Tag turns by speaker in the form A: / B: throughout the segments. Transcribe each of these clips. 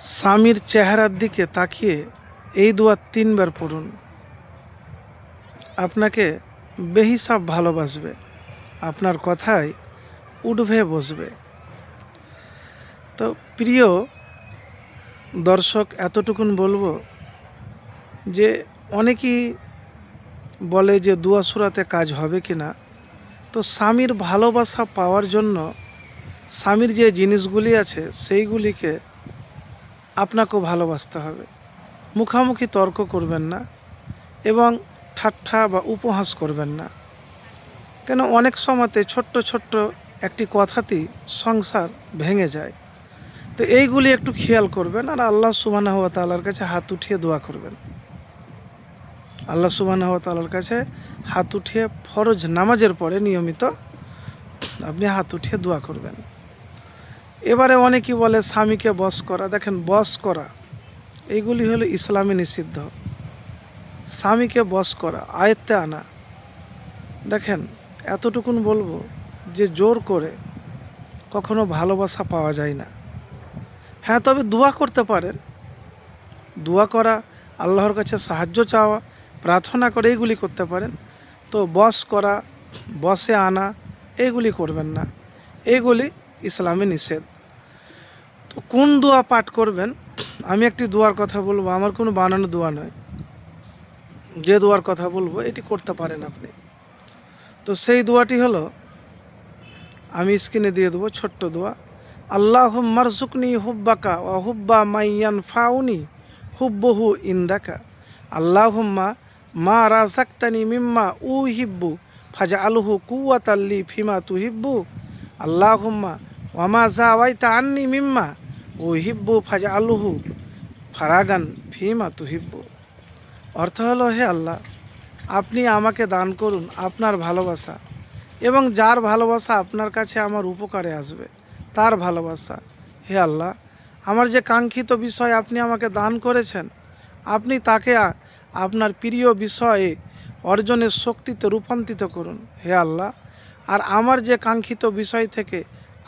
A: স্বামীর চেহারার দিকে তাকিয়ে এই দোয়া তিনবার পড়ুন। আপনাকে বেহিসাব ভালোবাসবে, আপনার কথায় উঠবে, বসবে। তো প্রিয় দর্শক, এতটুকুন বলব যে অনেকেই বলে যে দুয়া সুরাতে কাজ হবে কি না তো স্বামীর ভালোবাসা পাওয়ার জন্য স্বামীর যে জিনিসগুলি আছে, সেইগুলিকে আপনাকেও ভালোবাসতে হবে। মুখামুখি তর্ক করবেন না এবং ঠাট্টা বা উপহাস করবেন না। কেন অনেক সময়তে ছোট্ট ছোট্ট একটি কথাতেই সংসার ভেঙে যায়। তো এইগুলি একটু খেয়াল করবেন আর আল্লাহ সুবাহ তালার কাছে হাত উঠিয়ে দোয়া করবেন। আল্লাহ সুবাহ তালার কাছে হাত উঠিয়ে ফরজ নামাজের পরে নিয়মিত আপনি হাত উঠিয়ে দোয়া করবেন। এবারে অনেকেই বলে স্বামীকে বস করা। দেখেন, বস করা এইগুলি হলো ইসলামে নিষিদ্ধ। স্বামীকে বস করা, আয়ত্তে আনা। দেখেন, এতটুকুন বলব যে জোর করে কখনো ভালোবাসা পাওয়া যায় না। হ্যাঁ তবে দোয়া করতে পারেন। দোয়া করা, আল্লাহর কাছে সাহায্য চাওয়া, প্রার্থনা করে এইগুলি করতে পারেন। তো বস করা, বসে আনা এইগুলি করবেন না। এইগুলি ইসলামে নিষেধ। তো কোন দোয়া পাঠ করবেন? আমি একটি দোয়ার কথা বলব, আমার কোনো বানানো দোয়া নয়। যে দোয়ার কথা বলব, এটি করতে পারেন আপনি। তো সেই দোয়াটি হলো, আমি স্ক্রিনে দিয়ে দেবো ছোট্ট দোয়া আল্লাহ মারজুকনি হুব্বাকা ও হুব্বা মাইয়ান ফাউনি হুব্বহু ইন্দাকা। আল্লাহুম্মা মা রাজাক্তানি মিম্মা উ হিব্বু ফাজা আলহু কুয়াতাল্লি ফিমা তু হিব্বু আল্লাহুম্মা ওয়ামা জাওয়াইতা আননি মিম্মা ও হিব্বু ফাজা আলহু ফারাগান ফিমা তু হিব্বু অর্থ হলো, হে আল্লাহ, আপনি আমাকে দান করুন আপনার ভালোবাসা এবং যার ভালোবাসা আপনার কাছে আমার উপকারে আসবে, তার ভালোবাসা। হে আল্লাহ, আমার যে কাঙ্ক্ষিত বিষয় আপনি আমাকে দান করেছেন, আপনি তাকে আপনার প্রিয় বিষয়ে অর্জনের শক্তিতে রূপান্তরিত করুন। হে আল্লাহ আর আমার যে কাঙ্ক্ষিত বিষয় থেকে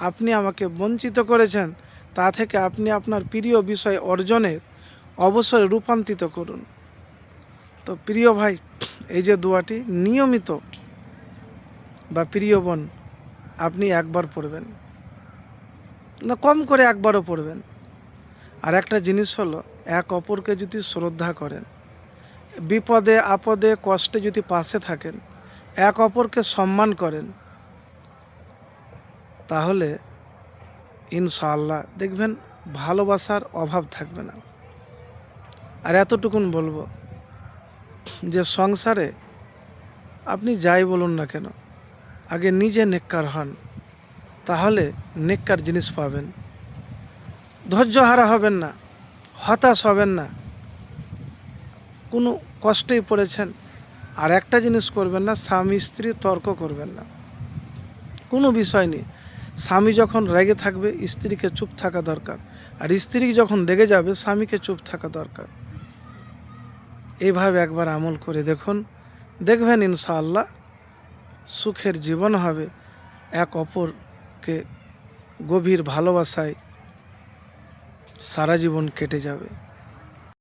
A: আপনি আমাকে বঞ্চিত করেছেন, তা থেকে আপনি আপনার প্রিয় বিষয় অর্জনের অবসরে রূপান্তরিত করুন। তো প্রিয় ভাই, এই যে দোয়াটি নিয়মিত বা প্রিয় বোন, আপনি একবার পড়বেন। না, কম করে একবারও পড়বেন। আর একটা জিনিস হলো, এক অপরকে যদি শ্রদ্ধা করেন, বিপদে আপদে কষ্টে যদি পাশে থাকেন, এক অপরকে সম্মান করেন তাহলে ইনশাআল্লাহ দেখবেন ভালোবাসার অভাব থাকবে না। আর এতটুকুন বলব যে সংসারে আপনি যাই বলুন না কেন, আগে নিজে নেককার হন, তাহলে নেককার জিনিস পাবেন। ধৈর্য হারা হবেন না, হতাশ হবেন না। কোনো কষ্টেই পড়েছেন, আর একটা জিনিস করবেন না, স্বামী স্ত্রী তর্ক করবেন না। কোনো বিষয় নেই। স্বামী যখন রেগে থাকবে, স্ত্রীকে চুপ থাকা দরকার। আর স্ত্রী যখন রেগে যাবে, স্বামীকে চুপ থাকা দরকার। এইভাবে একবার আমল করে দেখুন। দেখবেন ইনশাআল্লাহ সুখের জীবন হবে এক অপরকে গভীর ভালোবাসায় সারা জীবন কেটে যাবে।